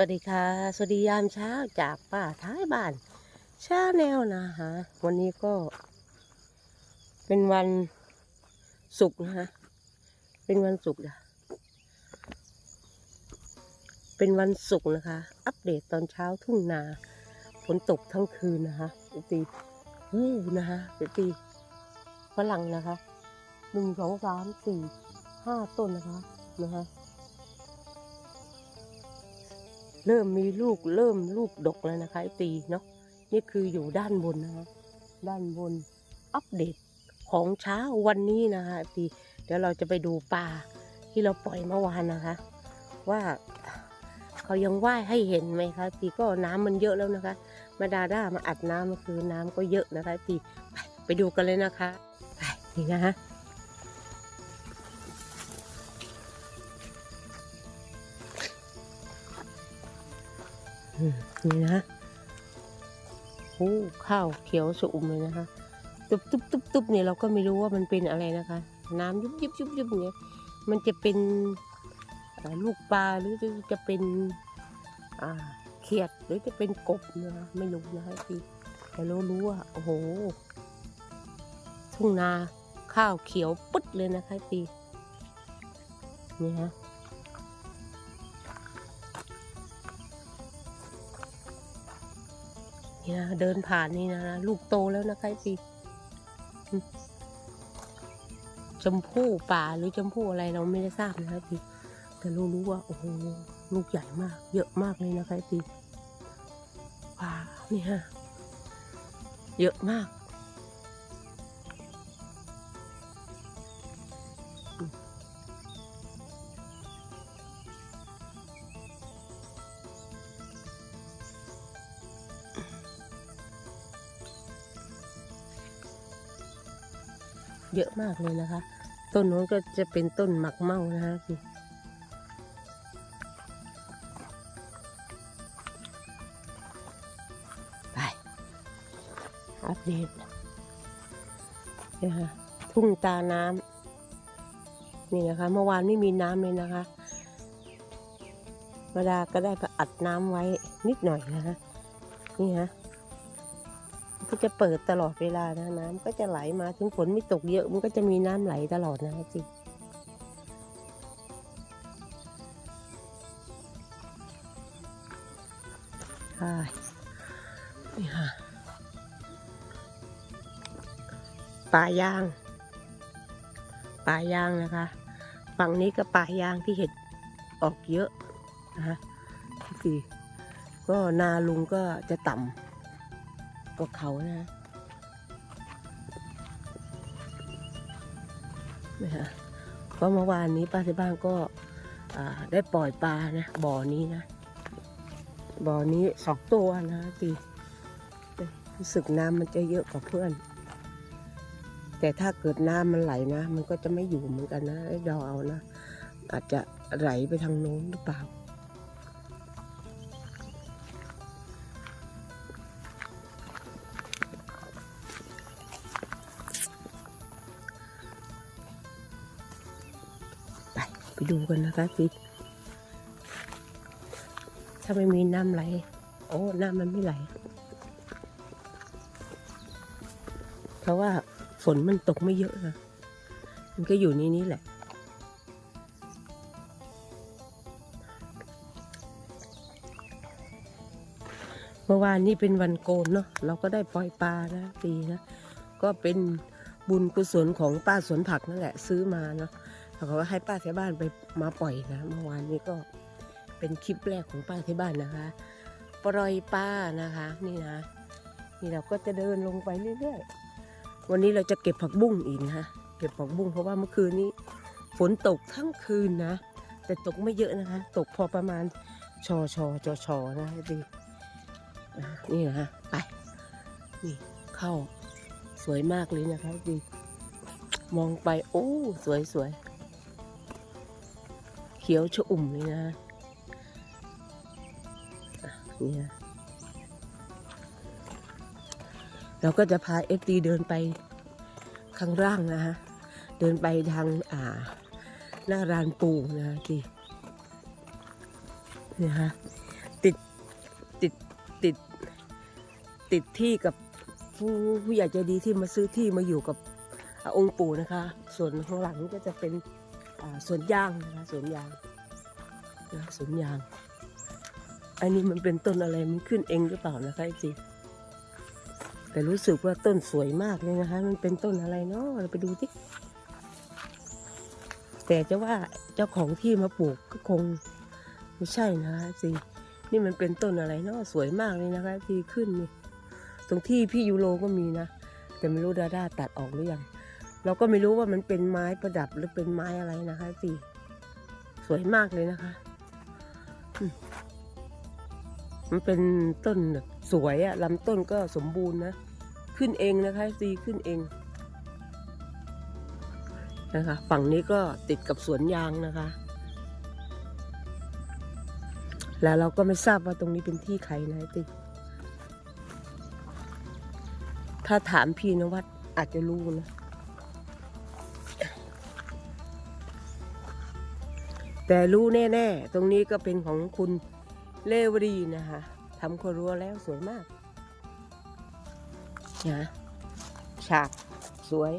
สวัสดีค่ะ สวัสดียามเช้าจากป้าท้ายบ้านชาแนลนะฮะวันนี้ก็ เป็นวันศุกร์นะฮะเป็นวันศุกร์นะเป็นวันศุกร์นะคะ อัปเดตตอนเช้าทุ่งนาฝนตกทั้งคืนนะคะตีวู้นะคะตีฝรั่งนะคะหนึ่งสองสามสี่ห้าต้นนะคะนะคะ เริ่มมีลูกเริ่มลูกดกแล้วนะคะไอตีเนาะนี่คืออยู่ด้านบนนะคะด้านบนอัปเดตของเช้าวันนี้นะคะตีเดี๋ยวเราจะไปดูปลาที่เราปล่อยเมื่อวานนะคะ ว่าเขายังว่ายให้เห็นไหมคะตีก็น้ำมันเยอะแล้วนะคะ มาดาด้ามาอัดน้ำเมื่อคืนน้ำก็เยอะนะคะตีไปดูกันเลยนะคะไปนี่นะคะ นี่นะโอ้ข้าวเขียวสุ่มเลยนะคะตุบตุบตุบตุบเนี่ยเราก็ไม่รู้ว่ามันเป็นอะไรนะคะ น้ำยุบยุบยุบยุบเงี้ยมันจะเป็นลูกปลาหรือจะเป็นเขียดหรือจะเป็นกบนะคะไม่รู้นะคะพี่แต่รู้รู้ว่าโอ้โหทุ่งนาข้าวเขียวปึ๊ดเลยนะคะพี่นี่ฮะ นี่นะเดินผ่านนี่นะลูกโตแล้วนะคะพี่อืมพู่ป่าหรือจมพู่อะไรเราไม่ได้ทราบนะคะพี่แต่รู้รู้ว่าโอ้โหลูกใหญ่มาก เยอะมากเลยนะคะพี่ป่านี่ฮะเยอะมาก เยอะมากเลยนะคะ ต้นนู้นก็จะเป็นต้นหมักเมานะคะพี่ไปอัปเดตนะคะทุ่งตาน้ำนี่นะคะ เมื่อวานไม่มีน้ำเลยนะคะมาดาก็ได้ไปอัดน้ำไว้นิดหน่อยนะคะนี่ฮะ จะเปิดตลอดเวลานะน้ำก็จะไหลมาถึงฝนไม่ตกเยอะ มันก็จะมีน้ำไหลตลอดนะจิใช่นี่ค่ะป่ายาง ป่ายางนะคะ ฝั่งนี้ก็ป่ายางที่เห็ดออกเยอะนะคะที่ก็นาลุงก็จะต่ำ กว่าเขานะนะฮะก็เมื่อวานนี้ป้าที่บ้านก็ได้ปล่อยปลานะบ่อนี้นะ บ่อนี้สองตัวนะตีรู้สึกน้ำมันจะเยอะกว่าเพื่อน แต่ถ้าเกิดน้ำมันไหลนะ มันก็จะไม่อยู่เหมือนกันนะเดาเอานะ อาจจะไหลไปทางโน้นหรือเปล่า ดูกันนะคะพี่ถ้าไม่มีน้ำไหล โอ้น้ำมันไม่ไหล เพราะว่าฝนมันตกไม่เยอะนะมันก็อยู่ในนี้แหละเมื่อวานนี้เป็นวันโกนเนาะเราก็ได้ปล่อยปลานะตีนะ ก็เป็นบุญกุศลของป้าสวนผักนั่นแหละ ซื้อมาเนาะ เขาก็ให้ป้าที่บ้านไปมาปล่อยนะเมื่อวานนี้ก็เป็นคลิปแรกของป้าที่บ้านนะคะปล่อยป้านะคะ นี่นะนี่เราก็จะเดินลงไปเรื่อยๆวันนี้เราจะเก็บผักบุ้งอีกนะคะเก็บผักบุ้งเพราะว่าเมื่อคืนนี้ฝนตกทั้งคืนนะ แต่ตกไม่เยอะนะคะ ตกพอประมาณชอชอจอชอนะดีนี่นะคะไปนี่เข้าสวยมากเลยนะคะดีมองไปโอ้สวยสวย ขียวชอุ่มเลยนะเนี่ยเราก็จะพาเอฟตีเดินไปข้างล่างนะฮะ เดินไปทางอ่า หน้ารานปูนะทีเนี่ยฮะ ติด ติด ติด ติดที่กับผู้ผู้ใหญ่ใจดีที่มาซื้อที่มาอยู่กับองค์ปู่นะคะ ส่วนข้างหลังก็จะเป็น สวนยางนะคะสวนยางนะสวนยาง อันนี้มันเป็นต้นอะไรมันขึ้นเองหรือเปล่านะคะไอจีแต่รู้สึกว่าต้นสวยมากเลยนะคะ มันเป็นต้นอะไรเนาะเราไปดูที่แต่จะว่าเจ้าของที่มาปลูกก็คงไม่ใช่นะคะสินี่มันเป็นต้นอะไรเนาะสวยมากเลยนะคะที่ขึ้นนี่ตรงที่พี่ยูโรก็มีนะ แต่ไม่รู้ดาด้าตัดออกหรือยัง เราก็ไม่รู้ว่ามันเป็นไม้ประดับหรือเป็นไม้อะไรนะคะสิสวยมากเลยนะคะ มันเป็นต้นแบบสวยอะลำต้นก็สมบูรณ์นะ ขึ้นเองนะคะซีขึ้นเองนะคะ ฝั่งนี้ก็ติดกับสวนยางนะคะ แล้วเราก็ไม่ทราบว่าตรงนี้เป็นที่ใครนะติถ้าถามพี่นวัดอาจจะรู้นะ แต่รู้แน่ ๆ ตรงนี้ก็เป็นของคุณเลวดีนะคะทำครัวแล้วสวยมากนะฉากสวย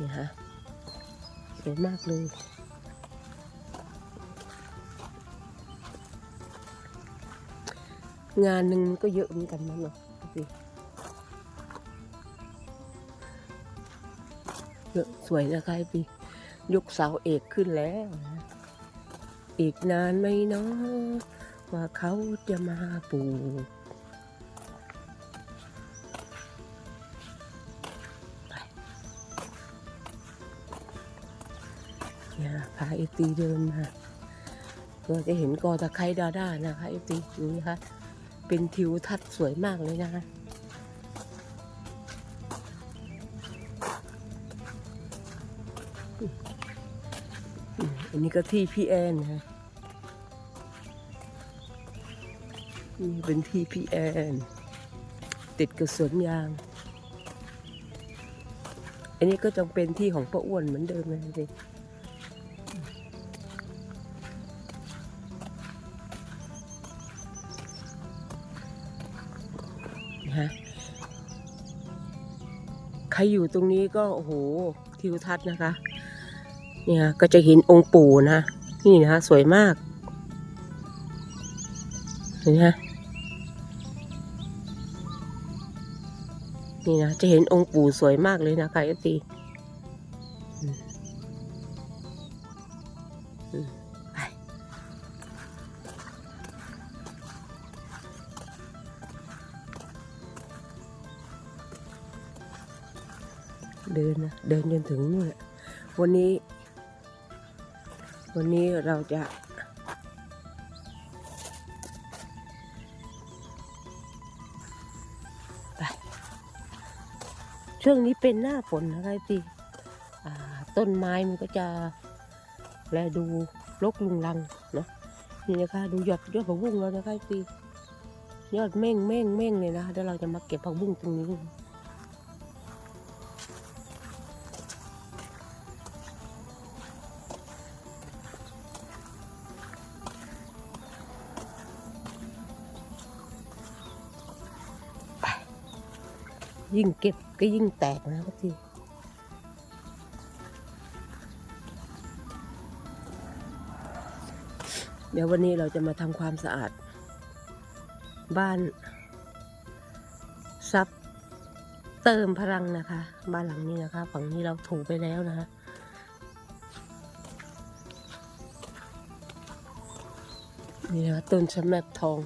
นี่ฮะสวยมากเลยงานหนึ่งก็เยอะเหมือนกันนะเนาะ เยอะสวยนะคะพี่ยกเสาเอกขึ้นแล้ว อีกนานไหมเนาะว่าเขาจะมาปลูกไปเนี่ยพาไอตีเดินมาก็จะเห็นกอตะไคร้ดาด้านะคะไอตีดูนะคะเป็นทิวทัศน์สวยมากเลยนะคะ อันนี้ก็ที่พี่แอนนะนี่เป็นที่พี่แอน ติดกับสวนยาง อันนี้ก็จะเป็นที่ของป้าอ้วนเหมือนเดิมเลยสินะฮะใครอยู่ตรงนี้ก็ โอ้โหทิวทัศน์นะคะ เนี่ยก็จะเห็นองค์ปู่นะนี่นะคะสวยมาก เห็นไหมนี่นะจะเห็นองค์ปู่สวยมากเลยนะคะเอฟซีเดินนะเดินจนถึงนู่นแหละวันนี้ วันนี้เราจะไปช่วงนี้เป็นหน้าฝนนะคะพี่ต้นไม้มันก็จะแลดูรกลุงลังเนาะนี่นะคะดูยอดยอดผักบุ้งแล้วนะคะพี่ยอดเม่งเม่งเม่งเลยนะคะเดี๋ยวเราจะมาเก็บผักบุ้งตรงนี้ ยิ่งเก็บก็ยิ่งแตกนะพี่เดี๋ยววันนี้เราจะมาทำความสะอาด บ้านซับเติมพลังนะคะ บ้านหลังนี้นะคะ ฝั่งนี้เราถูไปแล้วนะคะนี่นะต้นชะแมบทอง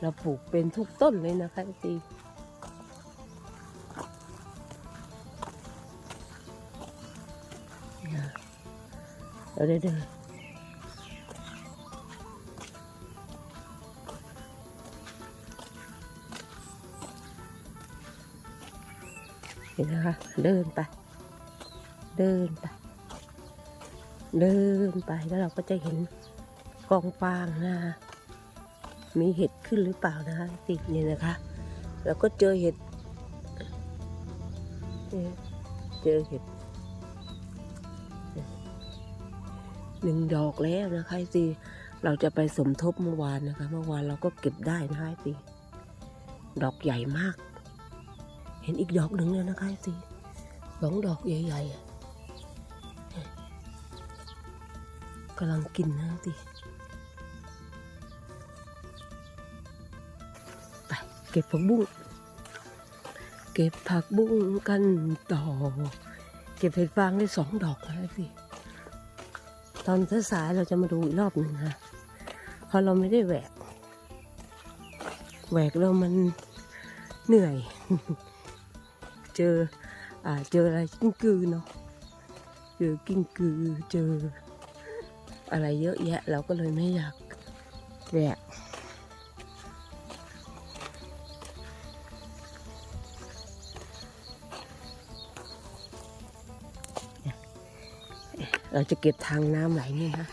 เราปลูกเป็นทุกต้นเลยนะคะพี่ เดี๋ยวเดี๋ยวเดี๋ยวเห็นนะคะ เดินไป เดินไป เดินไปแล้วเราก็จะเห็นกองฟางนะคะมีเห็ดขึ้นหรือเปล่านะคะติดเนี่ยนะคะ แล้วก็เจอเห็ด เจอเห็ด หนึ่งดอกแล้วนะคะสิเราจะไปสมทบเมื่อวานนะคะ เมื่อวานเราก็เก็บได้นะคะไอ้ตีดอกใหญ่มาก เห็นอีกดอกหนึ่งแล้วนะคะไอ้ตีสองดอกใหญ่ๆกำลังกินนะไอ้ตีไปเก็บผักบุ้งเก็บผักบุ้งกันต่อ เก็บเห็ดฟางได้สองดอกนะไอ้ ตอนสายเราจะมาดูอีกรอบหนึ่งค่ะเพราะเราไม่ได้แหวก แหวกเรามันเหนื่อย เจออ่าเจออะไรกิ้งกือเนาะ เจอกิ้งกือเจอ อะไรเยอะแยะ เราก็เลยไม่อยากแหวก เราจะเก็บทางน้ำไหลนี่ฮะ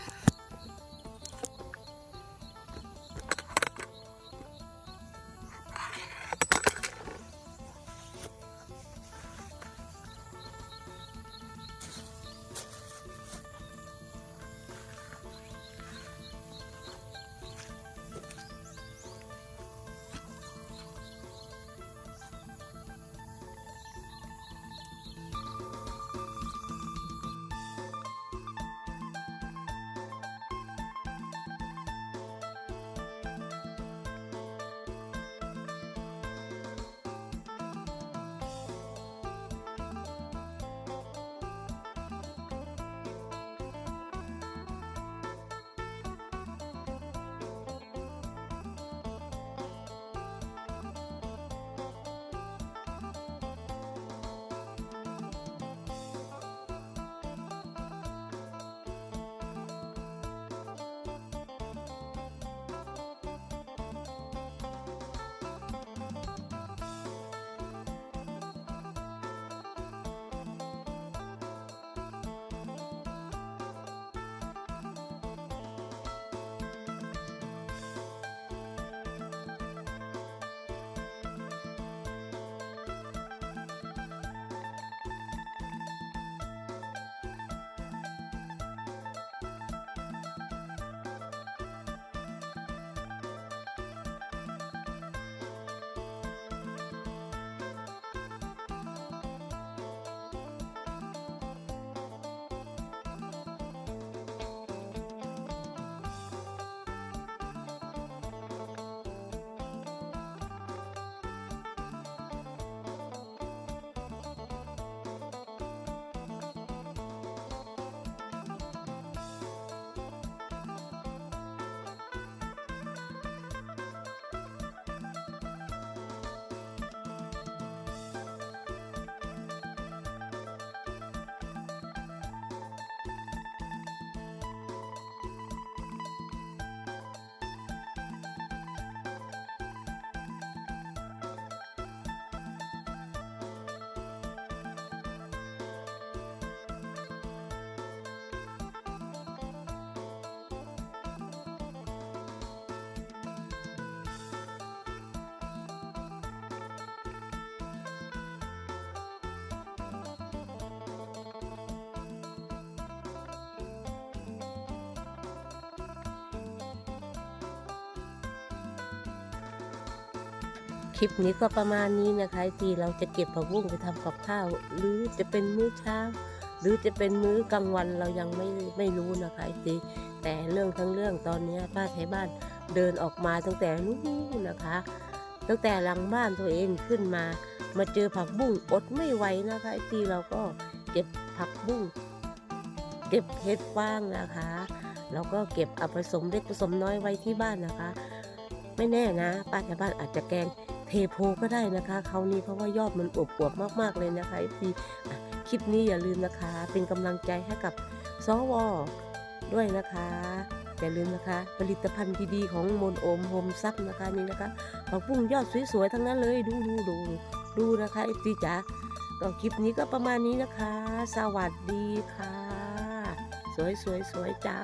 คลิปนี้ก็ประมาณนี้นะคะที่เราจะเก็บผักบุ้งไปทำกับข้าว หรือจะเป็นมื้อเช้า หรือจะเป็นมื้อกลางวันเรายังไม่ไม่รู้นะคะทีแต่เรื่องทั้งเรื่องตอนนี้ป้าไทยบ้านเดินออกมาตั้งแต่นู้นนะคะ ตั้งแต่หลังบ้านตัวเองขึ้นมา มาเจอผักบุ้งอดไม่ไหวนะคะทีเราก็เก็บผักบุ้งเก็บเห็ดฟางนะคะแล้วก็เก็บเอาผสมเล็กผสมน้อยไว้ที่บ้านนะคะ ไม่แน่นะป้าแถวบ้านอาจจะแกง เทโพก็ได้นะคะเขาวนี้เพราะว่ายอดมันอวบๆมากๆเลยนะคะพี่คลิปนี้อย่าลืมนะคะ เป็นกำลังใจให้กับสวด้วยนะคะ อย่าลืมนะคะ ผลิตภัณฑ์ดีๆของมนโอมโฮมซับนะคะนี่นะคะผักบุ้งยอดสวยๆทั้งนั้นเลยดูดูดูดูนะคะไอตีจ๋าก็คลิปนี้ก็ประมาณนี้นะคะ สวัสดีค่ะ สวยๆสวยๆจ้า